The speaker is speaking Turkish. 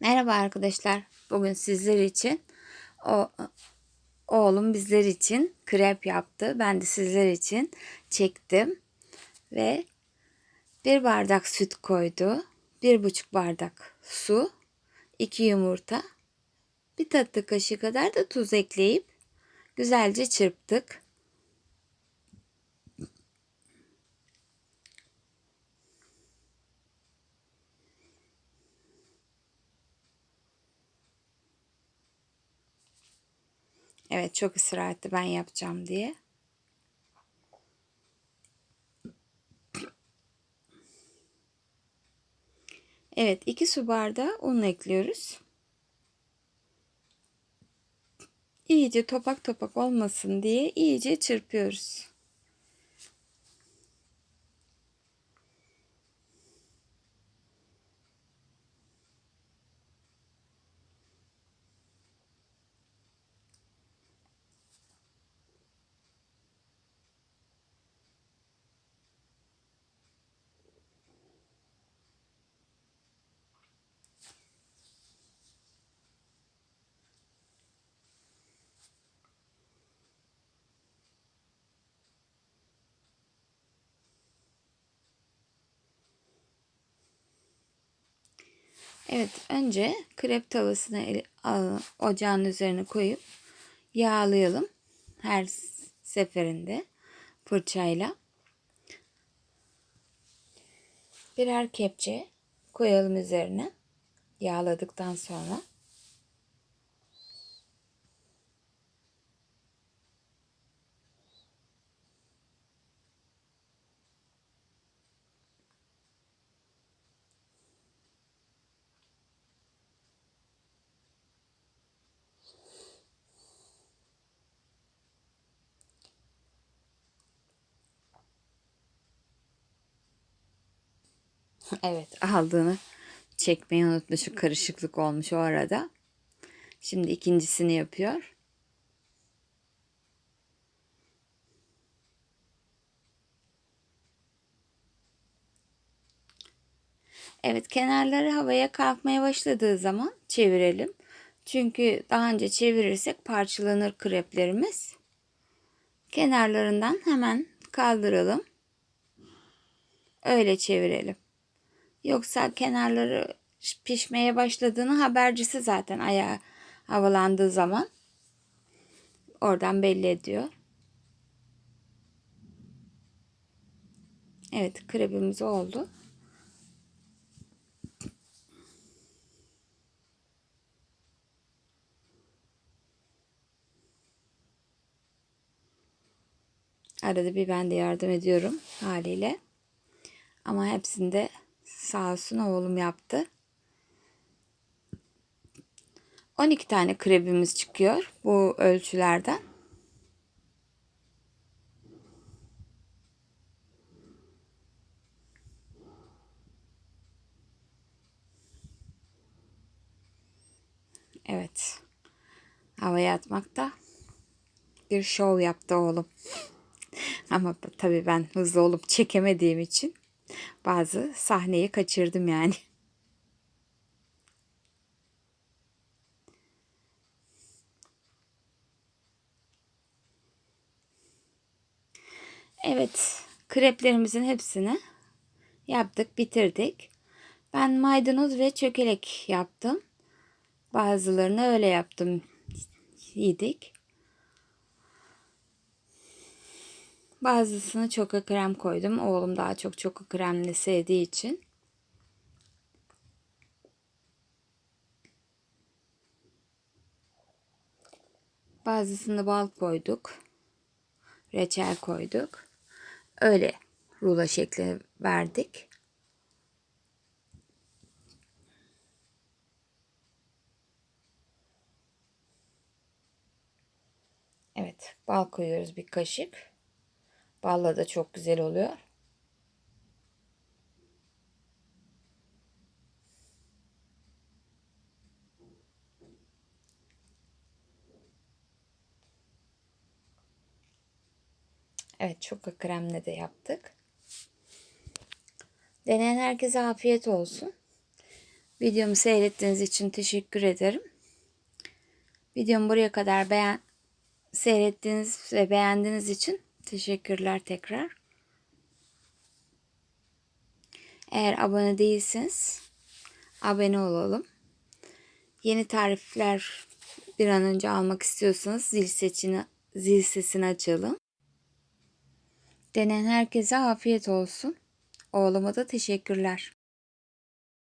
Merhaba arkadaşlar. Bugün sizler için o oğlum bizler için krep yaptı. Ben de sizler için çektim ve bir bardak süt koydu. Bir buçuk bardak su, iki yumurta, bir tatlı kaşığı kadar da tuz ekleyip güzelce çırptık. Evet çok ısrar etti ben yapacağım diye. Evet 2 su bardağı un ekliyoruz. İyice topak topak olmasın diye iyice çırpıyoruz. Evet önce krep tavasını ocağın üzerine koyup yağlayalım. Her seferinde fırçayla. Birer kepçe koyalım üzerine yağladıktan sonra. Evet aldığını çekmeyi unutmuş. Karışıklık olmuş o arada. Şimdi ikincisini yapıyor. Evet kenarları havaya kalkmaya başladığı zaman çevirelim. Çünkü daha önce çevirirsek parçalanır kreplerimiz. Kenarlarından hemen kaldıralım. Öyle çevirelim. Yoksa kenarları pişmeye başladığını habercisi zaten ayağı havalandığı zaman oradan belli ediyor. Evet krebimiz oldu. Arada bir ben de yardım ediyorum haliyle. Ama hepsinde sağ olsun oğlum yaptı. 12 tane krebimiz çıkıyor bu ölçülerden. Evet. Havaya atmakta bir şov yaptı oğlum. Ama tabii ben hızlı olup çekemediğim için bazı sahneyi kaçırdım yani. Evet, kreplerimizin hepsini yaptık, bitirdik. Ben maydanoz ve çökelek yaptım. Bazılarını öyle yaptım, yedik. Bazısını çoka krem koydum. Oğlum daha çok çoka kremli sevdiği için. Bazısını bal koyduk. Reçel koyduk. Öyle rulo şekli verdik. Evet, bal koyuyoruz bir kaşık. Balla da çok güzel oluyor. Evet çok kremle de yaptık. Deneyen herkese afiyet olsun. Videomu seyrettiğiniz için teşekkür ederim. Videomu buraya kadar beğen seyrettiğiniz ve beğendiğiniz için teşekkürler tekrar. Eğer abone değilseniz abone olalım. Yeni tarifler bir an önce almak istiyorsanız zil seçini zil sesini açalım. Denen herkese afiyet olsun. Oğluma da teşekkürler.